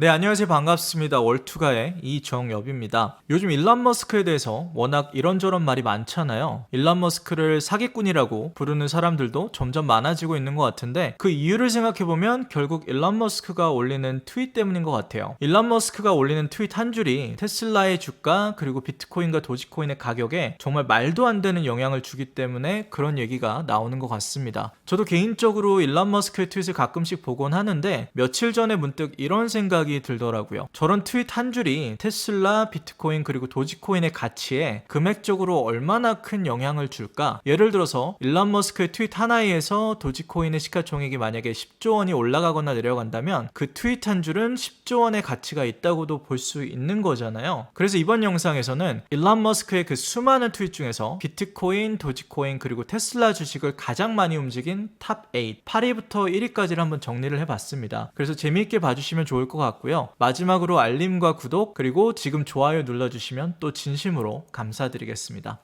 네, 안녕하세요. 반갑습니다. 월투가의 이정엽입니다. 요즘 일론 머스크에 대해서 워낙 이런저런 말이 많잖아요. 일론 머스크를 사기꾼이라고 부르는 사람들도 점점 많아지고 있는 것 같은데 그 이유를 생각해보면 결국 일론 머스크가 올리는 트윗 때문인 것 같아요. 일론 머스크가 올리는 트윗 한 줄이 테슬라의 주가 그리고 비트코인과 도지코인의 가격에 정말 말도 안 되는 영향을 주기 때문에 그런 얘기가 나오는 것 같습니다. 저도 개인적으로 일론 머스크의 트윗을 가끔씩 보곤 하는데 며칠 전에 문득 이런 생각이 들더라고요. 저런 트윗 한 줄이 테슬라, 비트코인 그리고 도지코인의 가치에 금액적으로 얼마나 큰 영향을 줄까? 예를 들어서 일론 머스크의 트윗 하나에서 도지코인의 시가총액이 만약에 10조 원이 올라가거나 내려간다면 그 트윗 한 줄은 10조 원의 가치가 있다고도 볼 수 있는 거잖아요. 그래서 이번 영상에서는 일론 머스크의 그 수많은 트윗 중에서 비트코인, 도지코인 그리고 테슬라 주식을 가장 많이 움직인 탑 8, 8위부터 1위까지를 한번 정리를 해봤습니다. 그래서 재미있게 봐주시면 좋을 것 같고 요. 마지막으로 알림과 구독 그리고 지금 좋아요 눌러주시면 또 진심으로 감사드리겠습니다.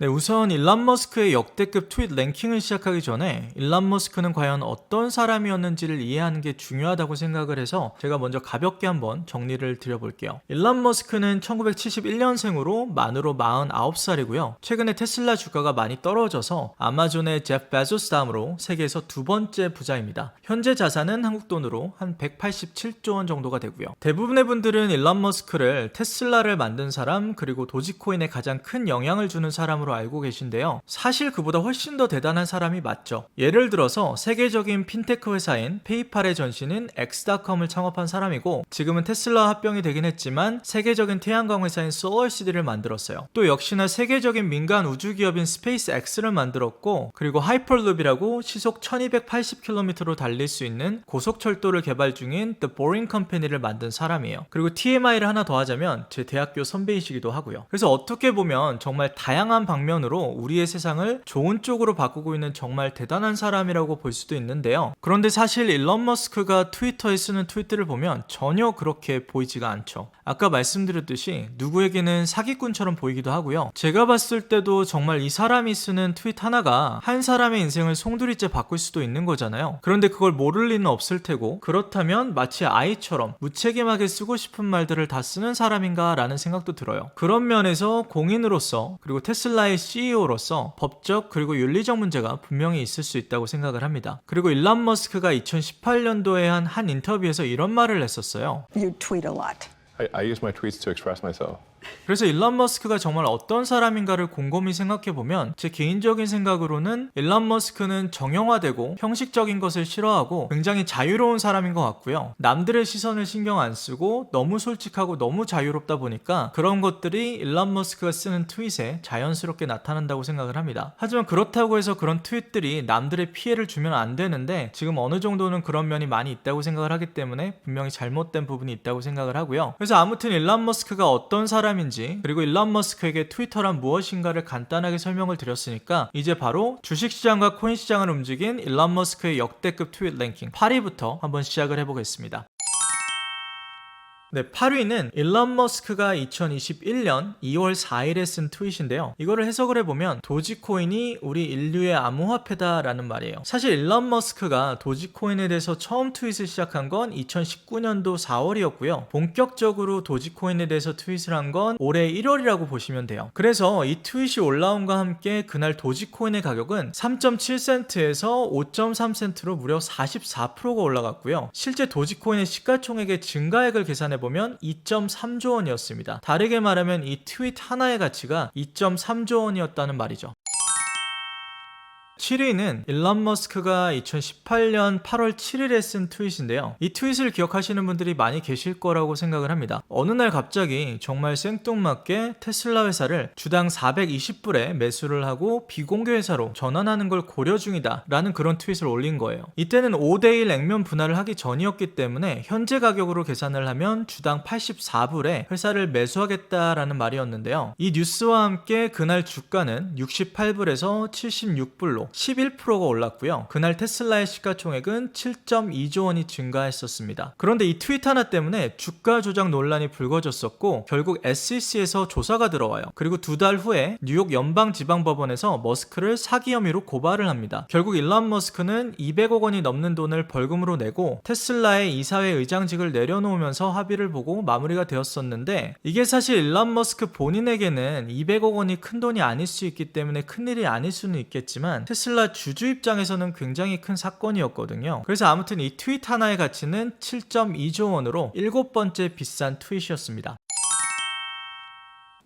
네, 우선 일론 머스크의 역대급 트윗 랭킹을 시작하기 전에 일론 머스크는 과연 어떤 사람이었는지를 이해하는 게 중요하다고 생각을 해서 제가 먼저 가볍게 한번 정리를 드려볼게요. 일론 머스크는 1971년생으로 만으로 49살이고요. 최근에 테슬라 주가가 많이 떨어져서 아마존의 제프 베조스 다음으로 세계에서 두 번째 부자입니다. 현재 자산은 한국 돈으로 한 187조 원 정도가 되고요. 대부분의 분들은 일론 머스크를 테슬라를 만든 사람 그리고 도지코인에 가장 큰 영향을 주는 사람으로 알고 계신데요. 사실 그보다 훨씬 더 대단한 사람이 맞죠. 예를 들어서 세계적인 핀테크 회사인 페이팔의 전신인 엑스닷컴을 창업한 사람이고 지금은 테슬라 합병이 되긴 했지만 세계적인 태양광 회사인 솔러시티를 만들었어요. 또 역시나 세계적인 민간 우주 기업인 스페이스 X를 만들었고 그리고 하이퍼룹이라고 시속 1280km로 달릴 수 있는 고속철도를 개발 중인 The Boring Company를 만든 사람이에요. 그리고 TMI를 하나 더 하자면 제 대학교 선배이시기도 하고요. 그래서 어떻게 보면 정말 다양한 방 면으로 우리의 세상을 좋은 쪽으로 바꾸고 있는 정말 대단한 사람이라고 볼 수도 있는데요. 그런데 사실 일론 머스크가 트위터에 쓰는 트윗들을 보면 전혀 그렇게 보이지가 않죠. 아까 말씀드렸듯이 누구에게는 사기꾼처럼 보이기도 하고요. 제가 봤을 때도 정말 이 사람이 쓰는 트윗 하나가 한 사람의 인생을 송두리째 바꿀 수도 있는 거잖아요. 그런데 그걸 모를 리는 없을 테고 그렇다면 마치 아이처럼 무책임하게 쓰고 싶은 말들을 다 쓰는 사람인가라는 생각도 들어요. 그런 면에서 공인으로서 그리고 테슬라의 CEO로서 법적 그리고 윤리적 문제가 분명히 있을 수 있다고 생각을 합니다. 그리고 일론 머스크가 2018년도에 한한 인터뷰에서 이런 말을 했었어요. You tweet a lot. I, I use my tweets to express myself. 그래서 일론 머스크가 정말 어떤 사람인가를 곰곰이 생각해 보면 제 개인적인 생각으로는 일론 머스크는 정형화되고 형식적인 것을 싫어하고 굉장히 자유로운 사람인 것 같고요. 남들의 시선을 신경 안 쓰고 너무 솔직하고 너무 자유롭다 보니까 그런 것들이 일론 머스크가 쓰는 트윗에 자연스럽게 나타난다고 생각을 합니다. 하지만 그렇다고 해서 그런 트윗들이 남들의 피해를 주면 안 되는데 지금 어느 정도는 그런 면이 많이 있다고 생각을 하기 때문에 분명히 잘못된 부분이 있다고 생각을 하고요. 그래서 아무튼 일론 머스크가 어떤 사람 사람인지 그리고 일론 머스크에게 트위터란 무엇인가를 간단하게 설명을 드렸으니까 이제 바로 주식시장과 코인시장을 움직인 일론 머스크의 역대급 트윗 랭킹 8위부터 한번 시작을 해보겠습니다. 네, 8위는 일론 머스크가 2021년 2월 4일에 쓴 트윗인데요. 이거를 해석을 해보면 도지코인이 우리 인류의 암호화폐다라는 말이에요. 사실 일론 머스크가 도지코인에 대해서 처음 트윗을 시작한 건 2019년도 4월이었고요. 본격적으로 도지코인에 대해서 트윗을 한 건 올해 1월이라고 보시면 돼요. 그래서 이 트윗이 올라온과 함께 그날 도지코인의 가격은 3.7센트에서 5.3센트로 무려 44%가 올라갔고요. 실제 도지코인의 시가총액의 증가액을 계산해 보면 2.3조 원이었습니다. 다르게 말하면 이 트윗 하나의 가치가 2.3조 원이었다는 말이죠. 7위는 일론 머스크가 2018년 8월 7일에 쓴 트윗인데요. 이 트윗을 기억하시는 분들이 많이 계실 거라고 생각을 합니다. 어느 날 갑자기 정말 생뚱맞게 테슬라 회사를 주당 420불에 매수를 하고 비공개 회사로 전환하는 걸 고려 중이다 라는 그런 트윗을 올린 거예요. 이때는 5대1 액면 분할을 하기 전이었기 때문에 현재 가격으로 계산을 하면 주당 84불에 회사를 매수하겠다라는 말이었는데요. 이 뉴스와 함께 그날 주가는 68불에서 76불로 불로 11%가 올랐고요. 그날 테슬라의 시가총액은 7.2조 원이 증가했었습니다. 그런데 이 트윗 하나 때문에 주가 조작 논란이 불거졌었고 결국 SEC에서 조사가 들어와요. 그리고 두 달 후에 뉴욕 연방지방법원에서 머스크를 사기 혐의로 고발을 합니다. 결국 일론 머스크는 200억 원이 넘는 돈을 벌금으로 내고 테슬라의 이사회 의장직을 내려놓으면서 합의를 보고 마무리가 되었었는데 이게 사실 일론 머스크 본인에게는 200억 원이 큰 돈이 아닐 수 있기 때문에 큰 일이 아닐 수는 있겠지만 테슬라 주주 입장에서는 굉장히 큰 사건이었거든요. 그래서 아무튼 이 트윗 하나의 가치는 7.2조 원으로 일곱 번째 비싼 트윗이었습니다.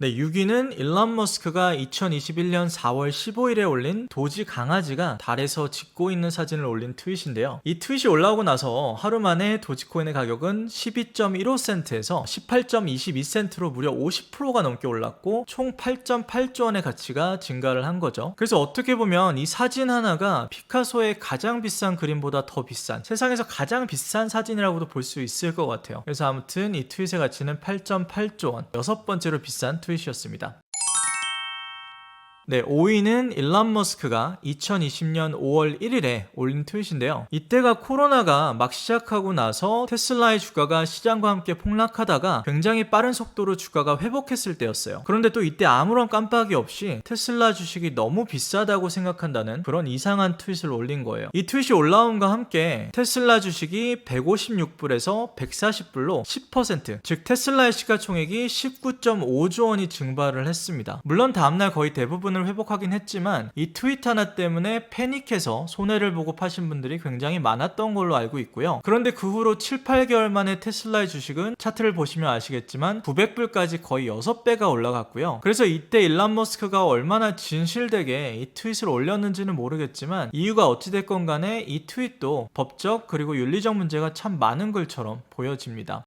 네, 6위는 일론 머스크가 2021년 4월 15일에 올린 도지 강아지가 달에서 짖고 있는 사진을 올린 트윗인데요. 이 트윗이 올라오고 나서 하루 만에 도지코인의 가격은 12.15센트에서 18.22센트로 무려 50%가 넘게 올랐고 총 8.8조 원의 가치가 증가를 한 거죠. 그래서 어떻게 보면 이 사진 하나가 피카소의 가장 비싼 그림보다 더 비싼 세상에서 가장 비싼 사진이라고도 볼 수 있을 것 같아요. 그래서 아무튼 이 트윗의 가치는 8.8조 원, 여섯 번째로 비싼 트윗 이었습니다. 네, 5위는 일론 머스크가 2020년 5월 1일에 올린 트윗인데요. 이때가 코로나가 막 시작하고 나서 테슬라의 주가가 시장과 함께 폭락하다가 굉장히 빠른 속도로 주가가 회복했을 때였어요. 그런데 또 이때 아무런 깜빡이 없이 테슬라 주식이 너무 비싸다고 생각한다는 그런 이상한 트윗을 올린 거예요. 이 트윗이 올라온과 함께 테슬라 주식이 156불에서 140불로 10%, 즉 테슬라의 시가총액이 19.5조 원이 증발을 했습니다. 물론 다음날 거의 대부분을 회복하긴 했지만 이 트윗 하나 때문에 패닉해서 손해를 보고 파신 분들이 굉장히 많았던 걸로 알고 있고요. 그런데 그 후로 7, 8개월 만에 테슬라의 주식은 차트를 보시면 아시겠지만 900불까지 거의 6배가 올라갔고요. 그래서 이때 일론 머스크가 얼마나 진실되게 이 트윗을 올렸는지는 모르겠지만 이유가 어찌됐건 간에 이 트윗도 법적 그리고 윤리적 문제가 참 많은 글처럼 보여집니다.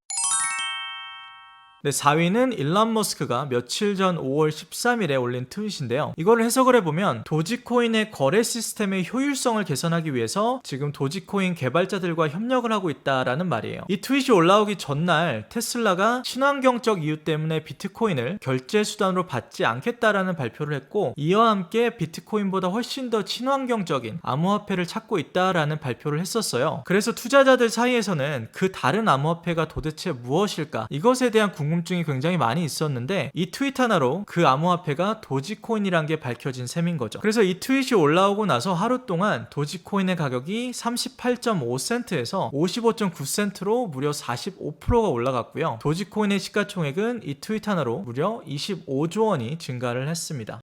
네, 4위는 일론 머스크가 며칠 전 5월 13일에 올린 트윗인데요. 이걸 해석을 해보면 도지코인의 거래 시스템의 효율성을 개선하기 위해서 지금 도지코인 개발자들과 협력을 하고 있다라는 말이에요. 이 트윗이 올라오기 전날 테슬라가 친환경적 이유 때문에 비트코인을 결제 수단으로 받지 않겠다라는 발표를 했고 이와 함께 비트코인보다 훨씬 더 친환경적인 암호화폐를 찾고 있다라는 발표를 했었어요. 그래서 투자자들 사이에서는 그 다른 암호화폐가 도대체 무엇일까 이것에 대한 궁금 궁금증이 굉장히 많이 있었는데 이 트윗 하나로 그 암호화폐가 도지코인이란 게 밝혀진 셈인 거죠. 그래서 이 트윗이 올라오고 나서 하루 동안 도지코인의 가격이 38.5센트에서 55.9센트로 무려 45%가 올라갔고요. 도지코인의 시가총액은 이 트윗 하나로 무려 25조 원이 증가를 했습니다.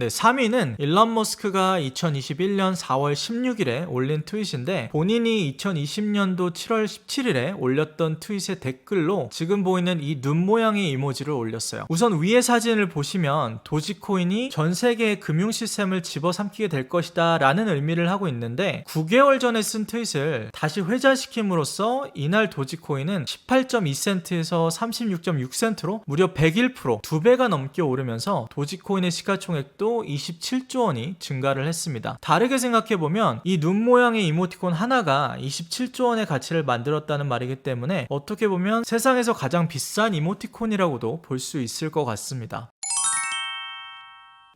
네, 3위는 일론 머스크가 2021년 4월 16일에 올린 트윗인데 본인이 2020년도 7월 17일에 올렸던 트윗의 댓글로 지금 보이는 이 눈 모양의 이모지를 올렸어요. 우선 위의 사진을 보시면 도지코인이 전 세계의 금융 시스템을 집어삼키게 될 것이다 라는 의미를 하고 있는데 9개월 전에 쓴 트윗을 다시 회자시킴으로써 이날 도지코인은 18.2센트에서 36.6센트로 무려 101%두 배가 넘게 오르면서 도지코인의 시가총액도 27조 원이 증가를 했습니다. 다르게 생각해보면 이 눈 모양의 이모티콘 하나가 27조 원의 가치를 만들었다는 말이기 때문에 어떻게 보면 세상에서 가장 비싼 이모티콘이라고도 볼 수 있을 것 같습니다.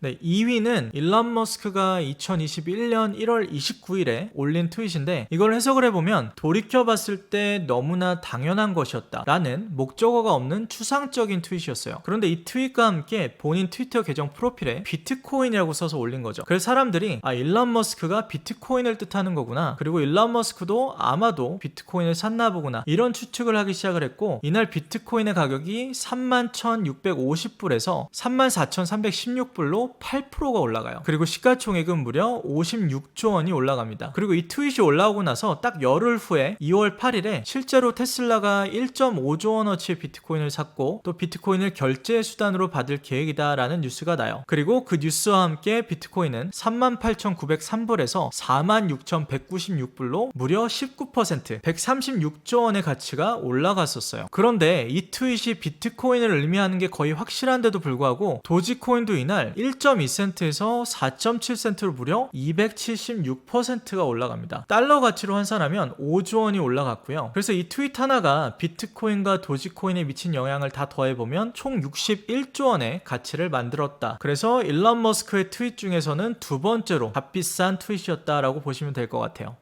네, 2위는 일론 머스크가 2021년 1월 29일에 올린 트윗인데 이걸 해석을 해보면 돌이켜봤을 때 너무나 당연한 것이었다 라는 목적어가 없는 추상적인 트윗이었어요. 그런데 이 트윗과 함께 본인 트위터 계정 프로필에 비트코인이라고 써서 올린 거죠. 그래서 사람들이 아 일론 머스크가 비트코인을 뜻하는 거구나. 그리고 일론 머스크도 아마도 비트코인을 샀나 보구나. 이런 추측을 하기 시작을 했고 이날 비트코인의 가격이 31,650불에서 34,316불로 8%가 올라가요. 그리고 시가총액은 무려 56조 원이 올라갑니다. 그리고 이 트윗이 올라오고 나서 딱 열흘 후에 2월 8일에 실제로 테슬라가 1.5조 원어치의 비트코인을 샀고 또 비트코인을 결제 수단으로 받을 계획이다라는 뉴스가 나요. 그리고 그 뉴스와 함께 비트코인은 38,903불에서 46,196불로 무려 19% 136조 원의 가치가 올라갔었어요. 그런데 이 트윗이 비트코인을 의미하는 게 거의 확실한데도 불구하고 도지코인도 이날 1. 1.2센트에서 4.7센트로 무려 276%가 올라갑니다. 달러 가치로 환산하면 5조 원이 올라갔고요. 그래서 이 트윗 하나가 비트코인과 도지코인에 미친 영향을 다 더해보면 총 61조 원의 가치를 만들었다. 그래서 일론 머스크의 트윗 중에서는 두 번째로 값비싼 트윗이었다라고 보시면 될 것 같아요.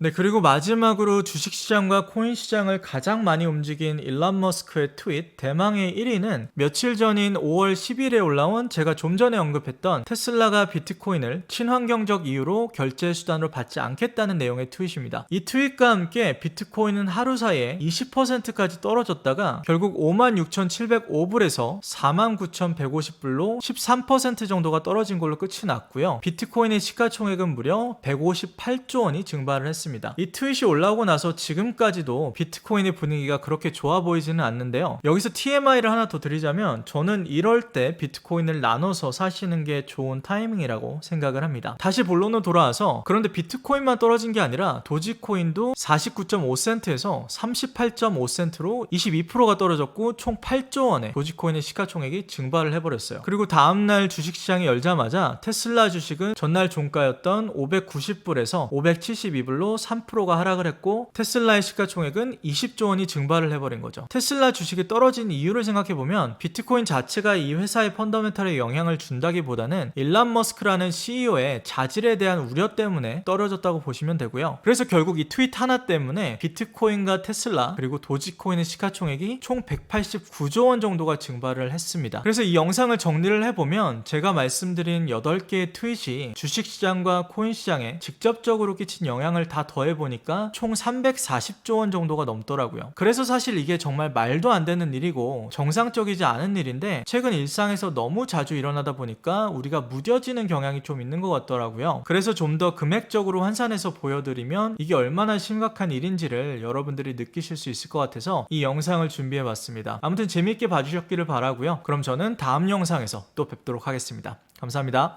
네, 그리고 마지막으로 주식시장과 코인시장을 가장 많이 움직인 일론 머스크의 트윗, 대망의 1위는 며칠 전인 5월 10일에 올라온 제가 좀 전에 언급했던 테슬라가 비트코인을 친환경적 이유로 결제 수단으로 받지 않겠다는 내용의 트윗입니다. 이 트윗과 함께 비트코인은 하루 사이에 20%까지 떨어졌다가 결국 56,705불에서 49,150불로 13% 정도가 떨어진 걸로 끝이 났고요. 비트코인의 시가총액은 무려 158조 원이 증발을 했습니다. 이 트윗이 올라오고 나서 지금까지도 비트코인의 분위기가 그렇게 좋아 보이지는 않는데요. 여기서 TMI를 하나 더 드리자면 저는 이럴 때 비트코인을 나눠서 사시는 게 좋은 타이밍이라고 생각을 합니다. 다시 본론으로 돌아와서 그런데 비트코인만 떨어진 게 아니라 도지코인도 49.5센트에서 38.5센트로 22%가 떨어졌고 총 8조 원의 도지코인의 시가총액이 증발을 해버렸어요. 그리고 다음날 주식시장이 열자마자 테슬라 주식은 전날 종가였던 590불에서 572불로 3%가 하락을 했고 테슬라의 시가총액은 20조 원이 증발을 해버린 거죠. 테슬라 주식이 떨어진 이유를 생각해보면 비트코인 자체가 이 회사의 펀더멘탈에 영향을 준다기보다는 일란 머스크라는 CEO의 자질에 대한 우려 때문에 떨어졌다고 보시면 되고요. 그래서 결국 이 트윗 하나 때문에 비트코인과 테슬라 그리고 도지코인의 시가총액이 총 189조 원 정도가 증발을 했습니다. 그래서 이 영상을 정리를 해보면 제가 말씀드린 8개의 트윗이 주식시장과 코인시장에 직접적으로 끼친 영향을 다 더해보니까 총 340조 원 정도가 넘더라고요. 그래서 사실 이게 정말 말도 안 되는 일이고 정상적이지 않은 일인데 최근 일상에서 너무 자주 일어나다 보니까 우리가 무뎌지는 경향이 좀 있는 것 같더라고요. 그래서 좀 더 금액적으로 환산해서 보여드리면 이게 얼마나 심각한 일인지를 여러분들이 느끼실 수 있을 것 같아서 이 영상을 준비해봤습니다. 아무튼 재미있게 봐주셨기를 바라고요. 그럼 저는 다음 영상에서 또 뵙도록 하겠습니다. 감사합니다.